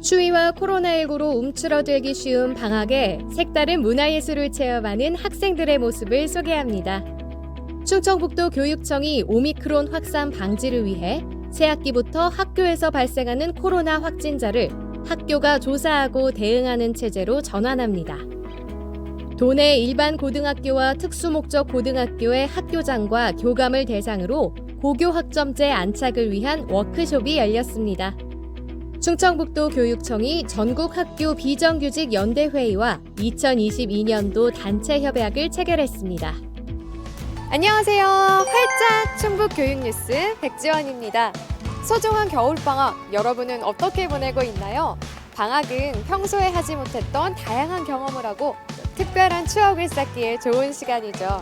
추위와 코로나19로 움츠러들기 쉬운 방학에 색다른 문화예술을 체험하는 학생들의 모습을 소개합니다. 충청북도 교육청이 오미크론 확산 방지를 위해 새학기부터 학교에서 발생하는 코로나 확진자를 학교가 조사하고 대응하는 체제로 전환합니다. 도내 일반 고등학교와 특수목적 고등학교의 학교장과 교감을 대상으로 고교 학점제 안착을 위한 워크숍이 열렸습니다. 충청북도 교육청이 전국 학교 비정규직 연대회의와 2022년도 단체 협약을 체결했습니다. 안녕하세요. 활짝 충북 교육 뉴스 백지원입니다. 소중한 겨울방학 여러분은 어떻게 보내고 있나요? 방학은 평소에 하지 못했던 다양한 경험을 하고 특별한 추억을 쌓기에 좋은 시간이죠.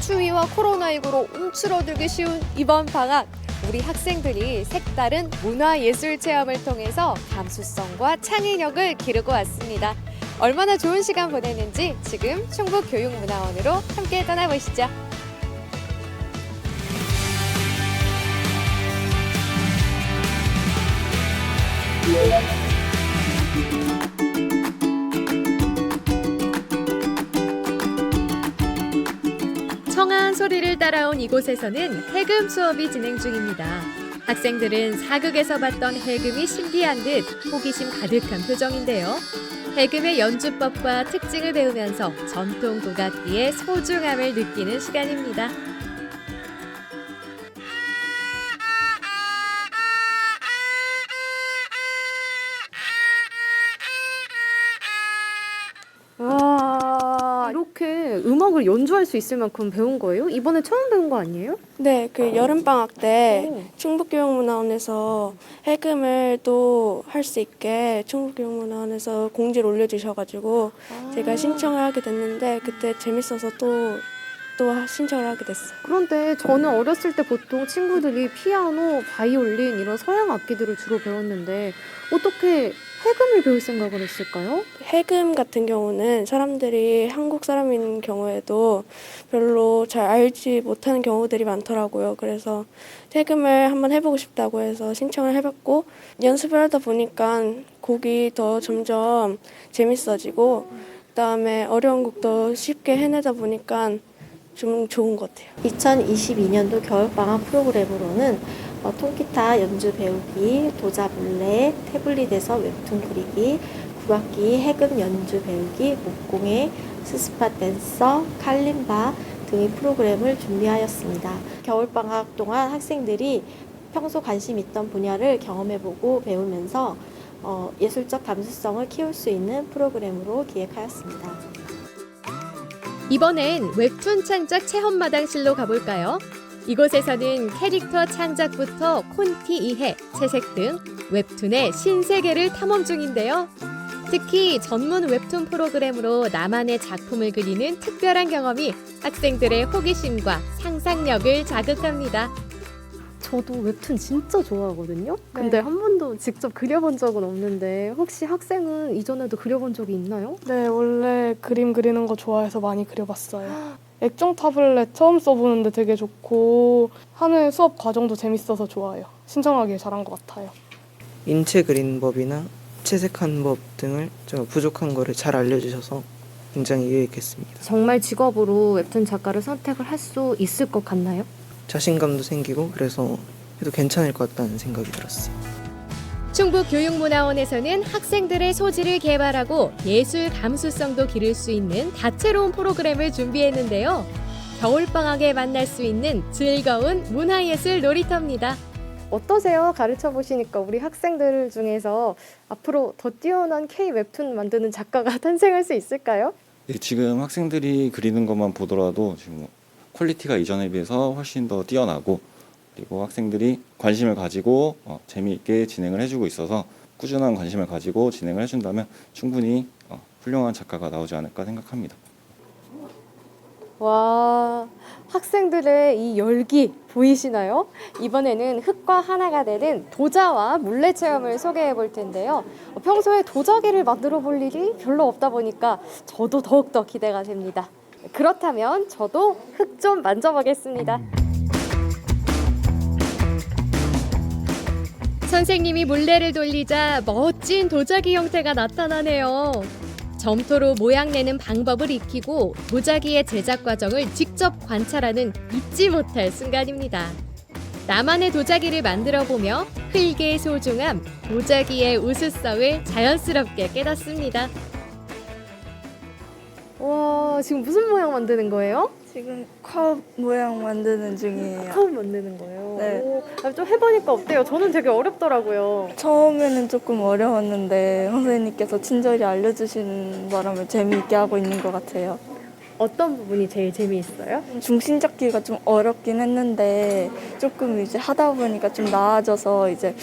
추위와 코로나19로 움츠러들기 쉬운 이번 방학 우리 학생들이 색다른 문화예술 체험을 통해서 감수성과 창의력을 기르고 왔습니다. 얼마나 좋은 시간 보내는지 지금 충북교육문화원으로 함께 떠나보시죠. 소리를 따라온 이곳에서는 해금 수업이 진행 중입니다. 학생들은 사극에서 봤던 해금이 신기한 듯 호기심 가득한 표정인데요. 해금의 연주법과 특징을 배우면서 전통 국악기의 소중함을 느끼는 시간입니다. 음악을 연주할 수 있을 만큼 배운 거예요? 이번에 처음 배운 거 아니에요? 네, 그 여름 방학 때 오. 충북교육문화원에서 해금을 또 할 수 있게 충북교육문화원에서 공지를 올려주셔가지고 제가 신청을 하게 됐는데 그때 재밌어서 또 또 신청을 하게 됐어요. 그런데 저는 어렸을 때 보통 친구들이 피아노, 바이올린 이런 서양 악기들을 주로 배웠는데 어떻게 해금을 배울 생각을 했을까요? 해금 같은 경우는 사람들이 한국 사람인 경우에도 별로 잘 알지 못하는 경우들이 많더라고요. 그래서 해금을 한번 해보고 싶다고 해서 신청을 해봤고 연습을 하다 보니까 곡이 더 점점 재밌어지고 그다음에 어려운 곡도 쉽게 해내다 보니까 좀 좋은 것 같아요. 2022년도 겨울방학 프로그램으로는 어, 통기타 연주 배우기, 도자블레, 태블릿에서 웹툰 그리기, 국악기 해금 연주 배우기, 목공예, 스스파 댄서, 칼림바 등의 프로그램을 준비하였습니다. 겨울방학 동안 학생들이 평소 관심 있던 분야를 경험해보고 배우면서 어, 예술적 감수성을 키울 수 있는 프로그램으로 기획하였습니다. 이번엔 웹툰 창작 체험마당실로 가볼까요? 이곳에서는 캐릭터 창작부터 콘티 이해, 채색 등 웹툰의 신세계를 탐험 중인데요. 특히 전문 웹툰 프로그램으로 나만의 작품을 그리는 특별한 경험이 학생들의 호기심과 상상력을 자극합니다. 저도 웹툰 진짜 좋아하거든요. 근데 한 번도 직접 그려본 적은 없는데 혹시 학생은 이전에도 그려본 적이 있나요? 네, 원래 그림 그리는 거 좋아해서 많이 그려봤어요. 액정 타블렛 처음 써보는데 되게 좋고 하는 수업 과정도 재밌어서 좋아요. 신청하기에 잘한 것 같아요. 인체 그리는 법이나 채색하는 법 등을 좀 부족한 거를 잘 알려주셔서 굉장히 유익했습니다. 정말 직업으로 웹툰 작가를 선택을 할 수 있을 것 같나요? 자신감도 생기고 그래서 해도 괜찮을 것 같다는 생각이 들었어요. 충북 교육문화원에서는 학생들의 소질을 개발하고 예술 감수성도 기를 수 있는 다채로운 프로그램을 준비했는데요. 겨울방학에 만날 수 있는 즐거운 문화예술 놀이터입니다. 어떠세요? 가르쳐 보시니까 우리 학생들 중에서 앞으로 더 뛰어난 K 웹툰 만드는 작가가 탄생할 수 있을까요? 예, 지금 학생들이 그리는 것만 보더라도 지금 퀄리티가 이전에 비해서 훨씬 더 뛰어나고 그리고 학생들이 관심을 가지고 어, 재미있게 진행을 해주고 있어서 꾸준한 관심을 가지고 진행을 해준다면 충분히 어, 훌륭한 작가가 나오지 않을까 생각합니다. 와, 학생들의 이 열기 보이시나요? 이번에는 흙과 하나가 되는 도자와 물레 체험을 소개해 볼 텐데요. 어, 평소에 도자기를 만들어 볼 일이 별로 없다 보니까 저도 더욱더 기대가 됩니다. 그렇다면 저도 흙 좀 만져보겠습니다. 선생님이 물레를 돌리자 멋진 도자기 형태가 나타나네요. 점토로 모양 내는 방법을 익히고 도자기의 제작 과정을 직접 관찰하는 잊지 못할 순간입니다. 나만의 도자기를 만들어 보며 흙의 소중함, 도자기의 우수성을 자연스럽게 깨닫습니다. 와, 지금 무슨 모양 만드는 거예요? 지금 컵 모양 만드는 중이에요. 처음 만드는 거예요. 네. 오, 아, 좀 해보니까 어때요? 저는 되게 어렵더라고요. 처음에는 조금 어려웠는데 선생님께서 친절히 알려주시는 바람에 재미있게 하고 있는 것 같아요. 어떤 부분이 제일 재미있어요? 중심 잡기가 좀 어렵긴 했는데 조금 이제 하다 보니까 좀 나아져서 이제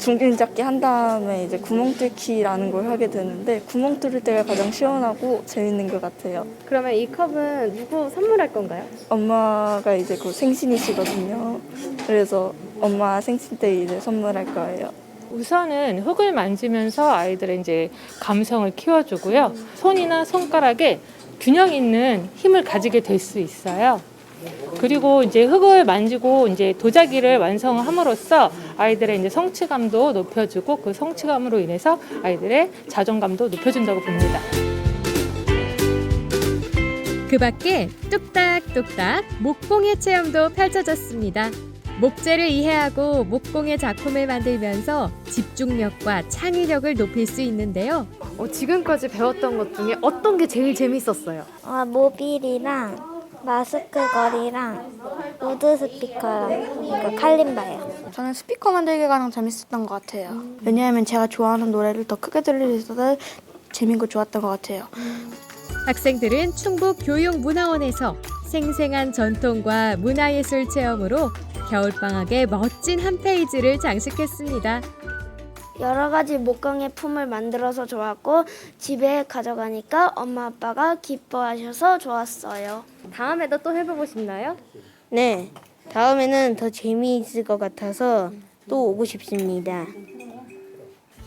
중심 잡기 한 다음에 이제 구멍 뚫기라는 걸 하게 되는데 구멍 뚫을 때가 가장 시원하고 재밌는 것 같아요. 그러면 이 컵은 누구 선물할 건가요? 엄마가 이제 그 생신이시거든요. 그래서 엄마 생신 때 이제 선물할 거예요. 우선은 흙을 만지면서 아이들의 이제 감성을 키워주고요. 손이나 손가락에 균형 있는 힘을 가지게 될 수 있어요. 그리고 이제 흙을 만지고 이제 도자기를 완성함으로써 아이들의 이제 성취감도 높여주고 그 성취감으로 인해서 아이들의 자존감도 높여준다고 봅니다. 그 밖에 뚝딱뚝딱 목공예 체험도 펼쳐졌습니다. 목재를 이해하고 목공예 작품을 만들면서 집중력과 창의력을 높일 수 있는데요. 어, 지금까지 배웠던 것 중에 어떤 게 제일 재밌었어요? 아, 모빌이랑 마스크 거리랑 우드 스피커랑 이거 칼림바예요. 저는 스피커 만들기가 가장 재밌었던 것 같아요. 왜냐하면 제가 좋아하는 노래를 더 크게 들릴 수 있어서 재밌고 좋았던 것 같아요. 학생들은 충북 교육문화원에서 생생한 전통과 문화예술 체험으로 겨울방학의 멋진 한 페이지를 장식했습니다. 여러 가지 목공예 품을 만들어서 좋았고 집에 가져가니까 엄마 아빠가 기뻐하셔서 좋았어요. 다음에도 또 해보고 싶나요? 네, 다음에는 더 재미있을 것 같아서 또 오고 싶습니다.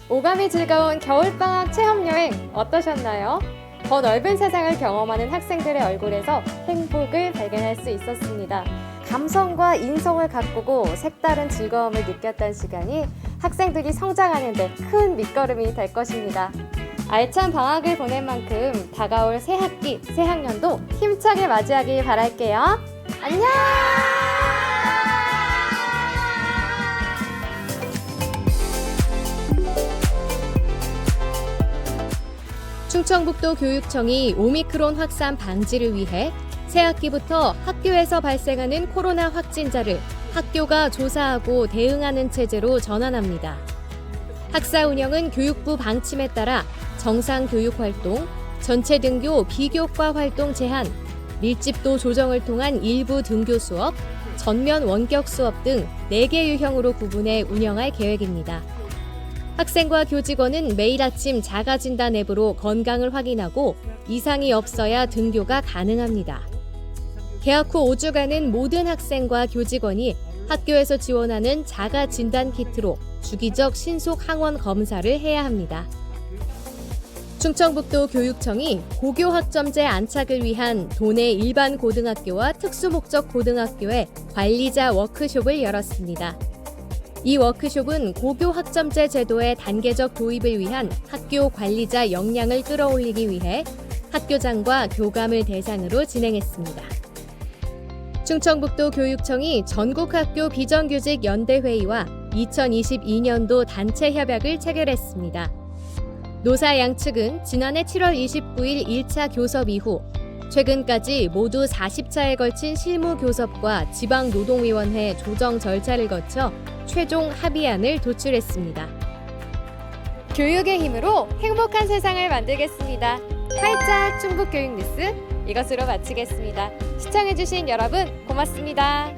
오감이 즐거운 겨울방학 체험여행 어떠셨나요? 더 넓은 세상을 경험하는 학생들의 얼굴에서 행복을 발견할 수 있었습니다. 감성과 인성을 가꾸고 색다른 즐거움을 느꼈던 시간이 학생들이 성장하는데 큰 밑거름이 될 것입니다. 알찬 방학을 보낸 만큼 다가올 새 학기, 새 학년도 힘차게 맞이하길 바랄게요. 안녕! 충청북도 교육청이 오미크론 확산 방지를 위해 새학기부터 학교에서 발생하는 코로나 확진자를 학교가 조사하고 대응하는 체제로 전환합니다. 학사 운영은 교육부 방침에 따라 정상 교육 활동, 전체 등교 비교과 활동 제한, 밀집도 조정을 통한 일부 등교 수업, 전면 원격 수업 등 4개 유형으로 구분해 운영할 계획입니다. 학생과 교직원은 매일 아침 자가진단 앱으로 건강을 확인하고 이상이 없어야 등교가 가능합니다. 개학 후 5주간은 모든 학생과 교직원이 학교에서 지원하는 자가진단 키트로 주기적 신속 항원 검사를 해야 합니다. 충청북도 교육청이 고교 학점제 안착을 위한 도내 일반 고등학교와 특수목적 고등학교에 관리자 워크숍을 열었습니다. 이 워크숍은 고교 학점제 제도의 단계적 도입을 위한 학교 관리자 역량을 끌어올리기 위해 학교장과 교감을 대상으로 진행했습니다. 충청북도 교육청이 전국학교 비정규직 연대회의와 2022년도 단체 협약을 체결했습니다. 노사 양 측은 지난해 7월 29일 1차 교섭 이후 최근까지 모두 40차에 걸친 실무 교섭과 지방 노동위원회 조정 절차를 거쳐 최종 합의안을 도출했습니다. 교육의 힘으로 행복한 세상을 만들겠습니다. 활짝 충북 교육 뉴스 이것으로 마치겠습니다. 시청해주신 여러분 고맙습니다.